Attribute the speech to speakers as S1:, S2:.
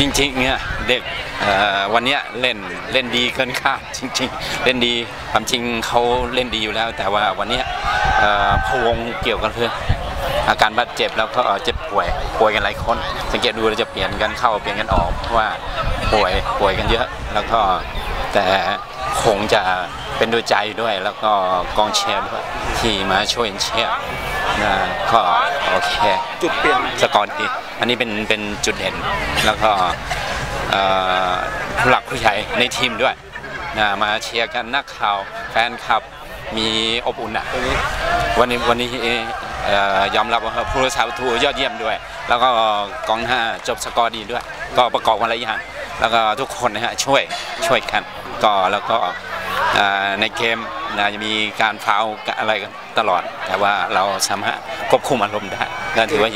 S1: จริงๆเนี่ยเด็กวันเนี้ยเล่นเล่นดีเกินคาดจริง ๆ เล่นดีความจริงเขาเล่นดีอยู่แล้ว แต่ว่าวันเนี้ยพวงเกี่ยวกันเพื่ออาการบาดเจ็บแล้วก็เจ็บป่วยป่วยกันหลายคน สังเกตดูเราจะเปลี่ยนกันเข้าเปลี่ยนกันออกเพราะว่าป่วยป่วยกันเยอะ แล้วก็แต่คงจะเป็นด้วยใจด้วย แล้วก็กองเชียร์ด้วยที่มาช่วยเชียร์ นะก็โอเค
S2: จุดเปลี่ยน
S1: สกอร์ดีอันนี้เป็นเป็นจุดเด่นแล้วก็เอ่อผู้หลักผู้ใหญ่ในทีมด้วยนะมาเชียร์กันนักข่าวแฟนคลับมีอบอุ่นอะวันนี้วันนี้เอ่อยอมรับว่าผู้รักษาประตูยอดเยี่ยมด้วย แล้วก็กองหน้าจบสกอร์ดีด้วย ก็ประกอบกันหลายอย่างแล้วก็ทุกคนนะฮะช่วยช่วยกันก็แล้วก็ ในเกมนะจะมีการฟาวอะไรกันตลอด แต่ว่าเราสามารถควบคุมอารมณ์ได้ก็ถือว่า